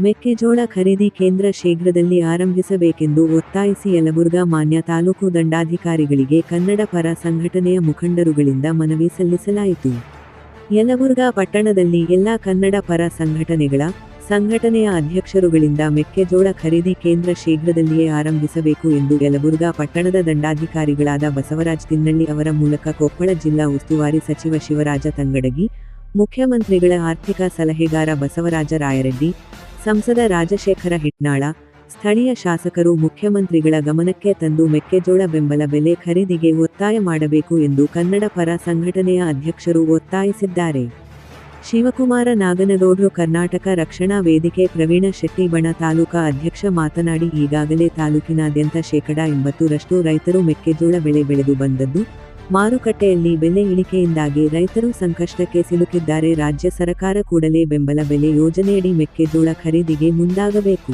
ಮೆಕ್ಕೆಜೋಳ ಖರೀದಿ ಕೇಂದ್ರ ಶೀಘ್ರದಲ್ಲಿ ಆರಂಭಿಸಬೇಕೆಂದು ಒತ್ತಾಯಿಸಿ ಯಲಬುರ್ಗಾ ಮಾನ್ಯ ತಾಲೂಕು ದಂಡಾಧಿಕಾರಿಗಳಿಗೆ ಕನ್ನಡ ಪರ ಸಂಘಟನೆಯ ಮುಖಂಡರುಗಳಿಂದ ಮನವಿ ಸಲ್ಲಿಸಲಾಯಿತು. ಯಲಬುರ್ಗಾ ಪಟ್ಟಣದಲ್ಲಿ ಎಲ್ಲಾ ಕನ್ನಡ ಪರ ಸಂಘಟನೆಗಳ ಸಂಘಟನೆಯ ಅಧ್ಯಕ್ಷರುಗಳಿಂದ ಮೆಕ್ಕೆಜೋಳ ಖರೀದಿ ಕೇಂದ್ರ ಶೀಘ್ರದಲ್ಲಿಯೇ ಆರಂಭಿಸಬೇಕು ಎಂದು ಯಲಬುರ್ಗಾ ಪಟ್ಟಣದ ದಂಡಾಧಿಕಾರಿಗಳಾದ ಬಸವರಾಜ್ ತಿನ್ನಳ್ಳಿ ಅವರ ಮೂಲಕ ಕೊಪ್ಪಳ ಜಿಲ್ಲಾ ಉಸ್ತುವಾರಿ ಸಚಿವ ಶಿವರಾಜ ತಂಗಡಗಿ, ಮುಖ್ಯಮಂತ್ರಿಗಳ ಆರ್ಥಿಕ ಸಲಹೆಗಾರ ಬಸವರಾಜ ರಾಯರೆಡ್ಡಿ ಸಂಸದ ರಾಜಶೇಖರ ಹಿಟ್ನಾಳ, ಸ್ಥಳೀಯ ಶಾಸಕರು ಮುಖ್ಯಮಂತ್ರಿಗಳ ಗಮನಕ್ಕೆ ತಂದು ಮೆಕ್ಕೆಜೋಳ ಬೆಂಬಲ ಬೆಲೆ ಖರೀದಿಗೆ ಒತ್ತಾಯ ಮಾಡಬೇಕು ಎಂದು ಕನ್ನಡ ಪರ ಸಂಘಟನೆಯ ಅಧ್ಯಕ್ಷರು ಒತ್ತಾಯಿಸಿದ್ದಾರೆ. ಶಿವಕುಮಾರ ನಾಗನಗೌಡ್ರು ಕರ್ನಾಟಕ ರಕ್ಷಣಾ ವೇದಿಕೆ ಪ್ರವೀಣ ಶೆಟ್ಟಿಬಣ ತಾಲೂಕಾ ಅಧ್ಯಕ್ಷ ಮಾತನಾಡಿ, ಈಗಾಗಲೇ ತಾಲೂಕಿನಾದ್ಯಂತ ಶೇಕಡಾ ಎಂಬತ್ತರಷ್ಟು ರೈತರು ಮೆಕ್ಕೆಜೋಳ ಬೆಳೆ ಬೆಳೆದು ಬಂದದ್ದು. ಮಾರುಕಟ್ಟೆಯಲ್ಲಿ ಬೆಲೆ ಇಳಿಕೆಯಿಂದಾಗಿ ರೈತರು ಸಂಕಷ್ಟಕ್ಕೆ ಸಿಲುಕಿದ್ದಾರೆ. ರಾಜ್ಯ ಸರ್ಕಾರ ಕೂಡಲೇ ಬೆಂಬಲ ಬೆಲೆ ಯೋಜನೆಯಡಿ ಮೆಕ್ಕೆಜೋಳ ಖರೀದಿಗೆ ಮುಂದಾಗಬೇಕು.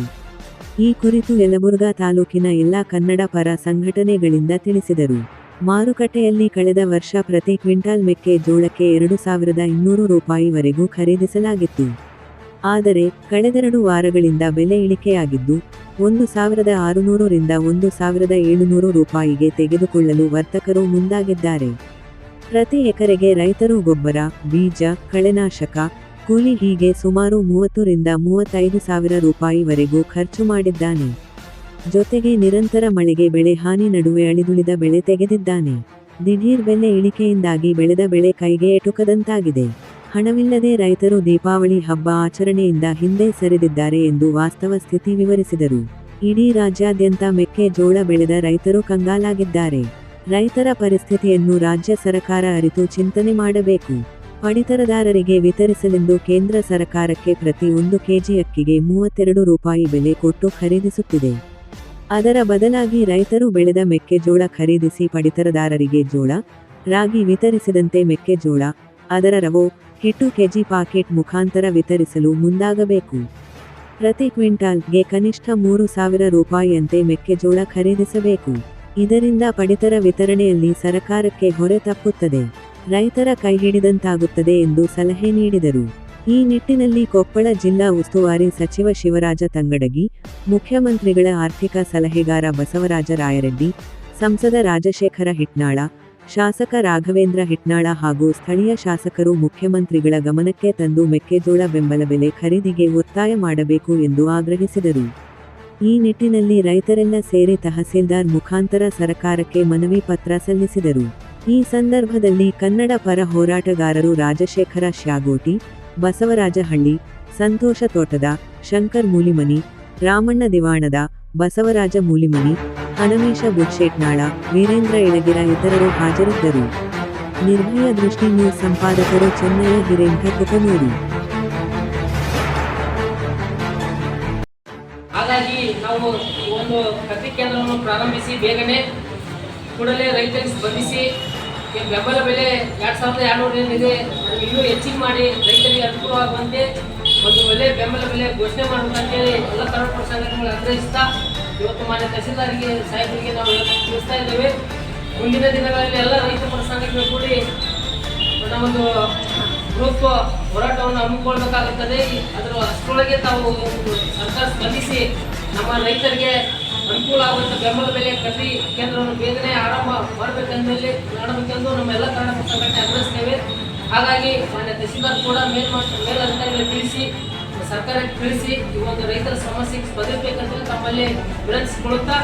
ಈ ಕುರಿತು ಯಲಬುರ್ಗಾ ತಾಲೂಕಿನ ಎಲ್ಲಾ ಕನ್ನಡ ಪರ ಸಂಘಟನೆಗಳಿಂದ ತಿಳಿಸಿದರು. ಮಾರುಕಟ್ಟೆಯಲ್ಲಿ ಕಳೆದ ವರ್ಷ ಪ್ರತಿ ಕ್ವಿಂಟಾಲ್ ಮೆಕ್ಕೆಜೋಳಕ್ಕೆ ಎರಡು ಸಾವಿರದ ಇನ್ನೂರು ರೂಪಾಯಿವರೆಗೂ ಖರೀದಿಸಲಾಗಿತ್ತು. ಆದರೆ, ಕಳೆದೆರಡು ವಾರಗಳಿಂದ ಬೆಲೆ ಇಳಿಕೆಯಾಗಿದ್ದು ಒಂದು ಸಾವಿರದ ಆರುನೂರರಿಂದ ಒಂದು ಸಾವಿರದ ಏಳುನೂರು ರೂಪಾಯಿಗೆ ತೆಗೆದುಕೊಳ್ಳಲು ವರ್ತಕರು ಮುಂದಾಗಿದ್ದಾರೆ. ಪ್ರತಿ ಎಕರೆಗೆ ರೈತರು ಗೊಬ್ಬರ, ಬೀಜ, ಕಳೆನಾಶಕ, ಕೂಲಿ ಹೀಗೆ ಸುಮಾರು ಮೂವತ್ತರಿಂದ ಮೂವತ್ತೈದು ಸಾವಿರ ರೂಪಾಯಿವರೆಗೂ ಖರ್ಚು ಮಾಡಿದ್ದಾನೆ. ಜೊತೆಗೆ ನಿರಂತರ ಮಳೆಗೆ ಬೆಳೆ ಹಾನಿ ನಡುವೆ ಅಳಿದುಳಿದ ಬೆಳೆ ತೆಗೆದಿದ್ದಾನೆ. ದಿಢೀರ್ ಬೆಲೆ ಇಳಿಕೆಯಿಂದಾಗಿ ಬೆಳೆದ ಬೆಳೆ ಕೈಗೆ ಎಟುಕದಂತಾಗಿದೆ. ಹಣವಿಲ್ಲದೆ ರೈತರು ದೀಪಾವಳಿ ಹಬ್ಬ ಆಚರಣೆಯಿಂದ ಹಿಂದೆ ಸರಿದಿದ್ದಾರೆ ಎಂದು ವಾಸ್ತವ ಸ್ಥಿತಿ ವಿವರಿಸಿದರು. ಇಡೀ ರಾಜ್ಯಾದ್ಯಂತ ಮೆಕ್ಕೆಜೋಳ ಬೆಳೆದ ರೈತರು ಕಂಗಾಲಾಗಿದ್ದಾರೆ. ರೈತರ ಪರಿಸ್ಥಿತಿಯನ್ನು ರಾಜ್ಯ ಸರ್ಕಾರ ಅರಿತು ಚಿಂತನೆ ಮಾಡಬೇಕು. ಪಡಿತರದಾರರಿಗೆ ವಿತರಿಸಲೆಂದು ಕೇಂದ್ರ ಸರ್ಕಾರಕ್ಕೆ ಪ್ರತಿ ಒಂದು ಕೆಜಿ ಅಕ್ಕಿಗೆ ಮೂವತ್ತೆರಡು ರೂಪಾಯಿ ಬೆಲೆ ಕೊಟ್ಟು ಖರೀದಿಸುತ್ತಿದೆ. ಅದರ ಬದಲಾಗಿ ರೈತರು ಬೆಳೆದ ಮೆಕ್ಕೆಜೋಳ ಖರೀದಿಸಿ ಪಡಿತರದಾರರಿಗೆ ಜೋಳ, ರಾಗಿ ವಿತರಿಸಿದಂತೆ ಮೆಕ್ಕೆಜೋಳ ಅದರ ರವೋ ಹಿಟ್ಟು ಕೆಜಿ ಪಾಕೆಟ್ ಮುಖಾಂತರ ವಿತರಿಸಲು ಮುಂದಾಗಬೇಕು. ಪ್ರತಿ ಕ್ವಿಂಟಾಲ್ಗೆ ಕನಿಷ್ಠ ಮೂರು ಸಾವಿರ ರೂಪಾಯಿಯಂತೆ ಮೆಕ್ಕೆಜೋಳ ಖರೀದಿಸಬೇಕು. ಇದರಿಂದ ಪಡಿತರ ವಿತರಣೆಯಲ್ಲಿ ಸರಕಾರಕ್ಕೆ ಹೊರೆ ತಪ್ಪುತ್ತದೆ. ರೈತರ ಕೈಹಿಡಿದಂತಾಗುತ್ತದೆ ಎಂದು ಸಲಹೆ ನೀಡಿದರು. ಈ ನಿಟ್ಟಿನಲ್ಲಿ ಕೊಪ್ಪಳ ಜಿಲ್ಲಾ ಉಸ್ತುವಾರಿ ಸಚಿವ ಶಿವರಾಜ ತಂಗಡಗಿ, ಮುಖ್ಯಮಂತ್ರಿಗಳ ಆರ್ಥಿಕ ಸಲಹೆಗಾರ ಬಸವರಾಜ ರಾಯರೆಡ್ಡಿ, ಸಂಸದ ರಾಜಶೇಖರ ಹಿಟ್ನಾಳ ಶಾಸಕ ರಾಘವೇಂದ್ರ ಹಿಟ್ನಾಳ ಹಾಗೂ ಸ್ಥಳೀಯ ಶಾಸಕರು ಮುಖ್ಯಮಂತ್ರಿಗಳ ಗಮನಕ್ಕೆ ತಂದು ಮೆಕ್ಕೆಜೋಳ ಬೆಂಬಲ ಬೆಲೆ ಖರೀದಿಗೆ ಒತ್ತಾಯ ಮಾಡಬೇಕು ಎಂದು ಆಗ್ರಹಿಸಿದರು. ಈ ನಿಟ್ಟಿನಲ್ಲಿ ರೈತರೆಲ್ಲ ಸೇರಿ ತಹಸೀಲ್ದಾರ್ ಮುಖಾಂತರ ಸರಕಾರಕ್ಕೆ ಮನವಿ ಪತ್ರ ಸಲ್ಲಿಸಿದರು. ಈ ಸಂದರ್ಭದಲ್ಲಿ ಕನ್ನಡ ಪರ ಹೋರಾಟಗಾರರು ರಾಜಶೇಖರ ಶ್ಯಾಗೋಟಿ ಬಸವರಾಜಹಳ್ಳಿ, ಸಂತೋಷ ತೋಟದ ಶಂಕರ್ ಮೂಲಿಮನಿ, ರಾಮಣ್ಣ ದಿವಾಣದ ಬಸವರಾಜ ಮೂಲಿಮನಿ ಹಣಮೇಶ ಬುಡ್ಶೇಟ್ನಾಳ ವೀರೇಂದ್ರ ಇಳಗಿರ ಇತರರು ಹಾಜರಿದ್ದರು. ನಿರ್ಭಯ ದೃಷ್ಟಿ ನ್ಯೂಸ್ ಸಂಪಾದಕರು ಚೆನ್ನಯ್ಯ ಹಿರೇಂದ್ರ ಕೊಟ್ಟನೂರು ಹಾಗಾಗಿ ನಾವು ಒಂದು ಕೃಷಿ ಕೇಂದ್ರವನ್ನು ಪ್ರಾರಂಭಿಸಿ, ಬೇಗನೆ ಕೂಡಲೇ ರೈತರಿಗೆ ಸ್ಪಂದಿಸಿ ಬೆಂಬಲ ಬೆಲೆ ಎರಡು ಸಾವಿರದ ಎರಡುನೂರು ಏನಿದೆ ಇನ್ನೂ ಹೆಚ್ಚಿಗೆ ಮಾಡಿ ರೈತರಿಗೆ ಅನುಕೂಲವಾಗುವಂತೆ ಒಂದು ಒಳ್ಳೆ ಬೆಂಬಲ ಬೆಲೆ ಘೋಷಣೆ ಮಾಡಬೇಕಂತೇಳಿ ಎಲ್ಲ ಕನ್ನಡ ಸಂಘಟನೆಗಳು ಆಗ್ರಹಿಸ್ತಾ ಇವತ್ತು ಮಾನ್ಯ ತಹಸೀಲ್ದಾರಿಗೆ, ಸಾಹೇಬರಿಗೆ ನಾವು ತಿಳಿಸ್ತಾ ಇದ್ದೇವೆ. ಮುಂದಿನ ದಿನಗಳಲ್ಲಿ ಎಲ್ಲ ರೈತ ಪರ ಕೂಡಿ ಕೂಡಿ ಒಂದು ಗ್ರೂಪ್ ಹೋರಾಟವನ್ನು ಹಮ್ಮಿಕೊಳ್ಬೇಕಾಗುತ್ತದೆ. ಅದರ ಅಷ್ಟರೊಳಗೆ ತಾವು ಸರ್ಕಾರ ಸ್ಪಂದಿಸಿ ನಮ್ಮ ರೈತರಿಗೆ ಅನುಕೂಲ ಆಗುವಂಥ ಬೆಂಬಲ ಬೆಲೆ ಕಟ್ಟಿ ಕೇಂದ್ರವನ್ನು ಬೇಗನೆ ಆರಂಭ ಮಾಡಬೇಕೆಂದಲ್ಲಿ ಮಾಡಬೇಕೆಂದು ನಮ್ಮ ಎಲ್ಲ ಕನ್ನಡ ಸಂಘಟನೆ ಆಗ್ರಹಿಸ್ತೇವೆ. ಹಾಗಾಗಿ ಮಾನ್ಯ ತಹಸೀಲ್ದಾರ್ ಕೂಡ ಮೇಲ್ ಮೇಲಧಿಕಾರಿಗಳಿಗೆ ತಿಳಿಸಿ ಸರ್ಕಾರಕ್ಕೆ ತಿಳಿಸಿ ಈ ಒಂದು ರೈತರ ಸಮಸ್ಯೆಗೆ ಸ್ಪಂದಿಸಬೇಕಂತ ತಮ್ಮಲ್ಲಿ ವಿನಂತಿಸಿಕೊಳ್ಳುತ್ತಾ